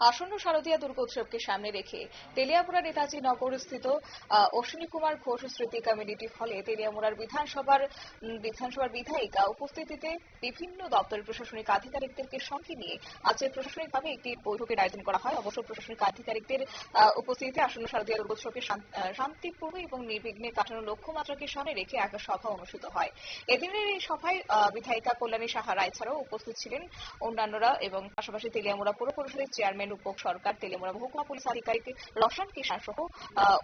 আসন্ন শারদীয়া দুর্গোৎসবকে সামনে রেখে তেলিয়ামুড়া নেতাজি নগর স্থিত অশ্বিনী কুমার ঘোষ স্মৃতি কমিউনিটি হলে তেলিয়ামুড়ার বিধানসভার বিধানসভার বিধায়িকা উপস্থিতিতে বিভিন্ন দপ্তরের প্রশাসনিক আধিকারিকদেরকে সঙ্গে নিয়ে আজকে প্রশাসনিকভাবে একটি বৈঠকের আয়োজন করা হয়। অবশ্য প্রশাসনিক আধিকারিকদের উপস্থিতিতে আসন্ন শারদীয়া দুর্গোৎসবকে শান্তিপূর্ণ এবং নির্বিঘ্নে কাটানোর লক্ষ্যমাত্রাকে সামনে রেখে এক সভা অনুষ্ঠিত হয়। এদিনের এই সভায় বিধায়িকা কল্যাণী সাহা রায় ছাড়াও উপস্থিত ছিলেন। অন্যান্যরা এবং পাশাপাশি তেলিয়ামুড়া পৌর পরিষদের চেয়ারম্যান রূপক সরকার তেলিয়ামুড়া মহকুমা পুলিশ আধিকারিক রসান কিষান সহ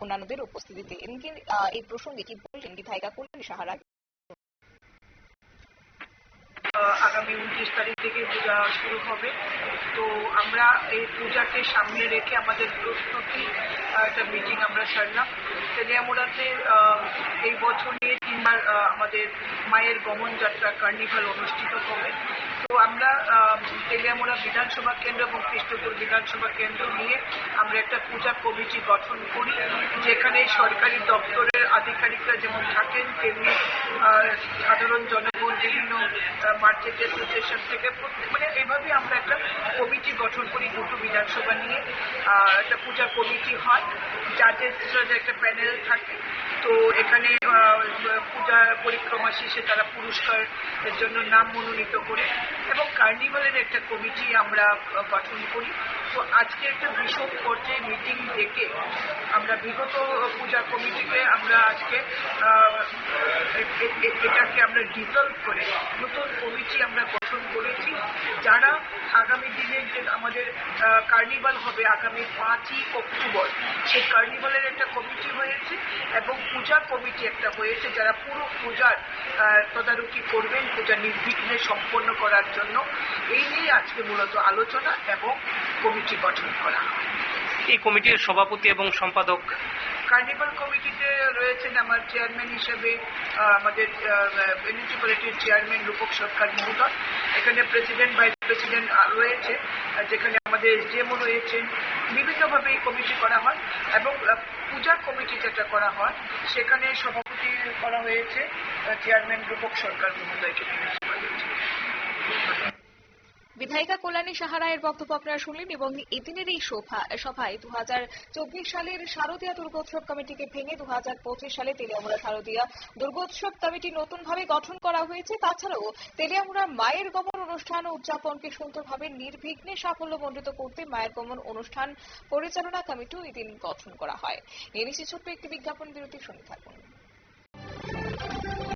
অন্যান্যদের উপস্থিতিতে। এমনকি আহ, এই প্রসঙ্গে কি বললেন বিধায়িকা কল্যাণী সাহা রায় আহ, আগামী উনত্রিশ তারিখ থেকে পূজা শুরু হবে। তো আমরা এই পূজাকে সামনে রেখে আমাদের প্রস্তুতি একটা মিটিং আমরা সারলাম। তেলিয়ামুড়াতে এই বছর নিয়ে তিনবার আমাদের মায়ের গমন যাত্রা কার্নিভাল অনুষ্ঠিত হবে। তো আমরা তেলিয়ামুড়া বিধানসভা কেন্দ্র এবং কৃষ্ণপুর বিধানসভা কেন্দ্র নিয়ে আমরা একটা পূজা কমিটি গঠন করি, যেখানে সরকারি দপ্তরের আধিকারিকরা যেমন থাকেন, তেমনি সাধারণ জনগণ বিভিন্ন মার্কেট অ্যাসোসিয়েশন থেকে প্রত্যেক- মানে এইভাবে আমরা একটা কমিটি গঠন করি, দুটো বিধানসভা নিয়ে। একটা পূজা কমিটি হয় জাজেসরা একটা প্যানেল থাকে। তো এখানে পূজা পরিক্রমা শেষে তারা পুরস্কারের জন্য নাম মনোনীত করে এবং কার্নিভালের একটা কমিটি আমরা গঠন করি। তো আজকে একটা ভীষণ পর্যায়ে মিটিং ডেকে আমরা বিগত পূজা কমিটিকে আমরা আজকে এটাকে আমরা ডিজলভ করে নতুন কমিটি আমরা গঠন করেছি, যারা আগামী দিনে যে আমাদের কার্নিভাল হবে আগামী পাঁচই অক্টোবর, সেই কার্নিভালের একটা কমিটি হয়েছে এবং পূজা কমিটি একটা হয়েছে, যারা পুরো পূজার তদারকি করবেন, পূজা নির্বিঘ্নে সম্পন্ন করার জন্য। এই নিয়ে আজকে মূলত আলোচনা এবং কমিটি গঠন করা এই কমিটির সভাপতি এবং সম্পাদক কার্নিভাল কমিটিতে রয়েছেন আমার চেয়ারম্যান হিসেবে আমাদের মিউনিসিপ্যালিটির চেয়ারম্যান রূপক সরকার মহোদয়। এখানে প্রেসিডেন্ট ভাইস প্রেসিডেন্ট রয়েছে যেখানে আমাদের এসডিএমও রয়েছেন। বিভিন্নভাবে এই কমিটি করা হয় এবং পূজা কমিটি যেটা করা হয়, সেখানে সভাপতি করা হয়েছে চেয়ারম্যান রূপক সরকার মহোদয়কে বিধায়িকা কল্যাণী সাহা রায়ের বক্তব্য আপনারা শুনলেন এবং এদিনের এই সভা- সভায় দুহাজার চব্বিশ সালের শারদীয়া দুর্গোৎসব কমিটিকে ভেঙে দুহাজার পঁচিশ সালে তেলিয়ামুড়া শারদীয়া দুর্গোৎসব কমিটি নতুনভাবে গঠন করা হয়েছে। তাছাড়াও তেলিয়ামুড়ার মায়ের গমন অনুষ্ঠান উদযাপনকে সুন্দরভাবে নির্বিঘ্নে সাফল্য সাফল্যমণ্ডিত করতে মায়ের গমন অনুষ্ঠান পরিচালনা কমিটিও এদিন গঠন করা হয়। নিচ্ছি ছোট্ট একটি বিজ্ঞাপন বিরতির সঙ্গে থাকুন।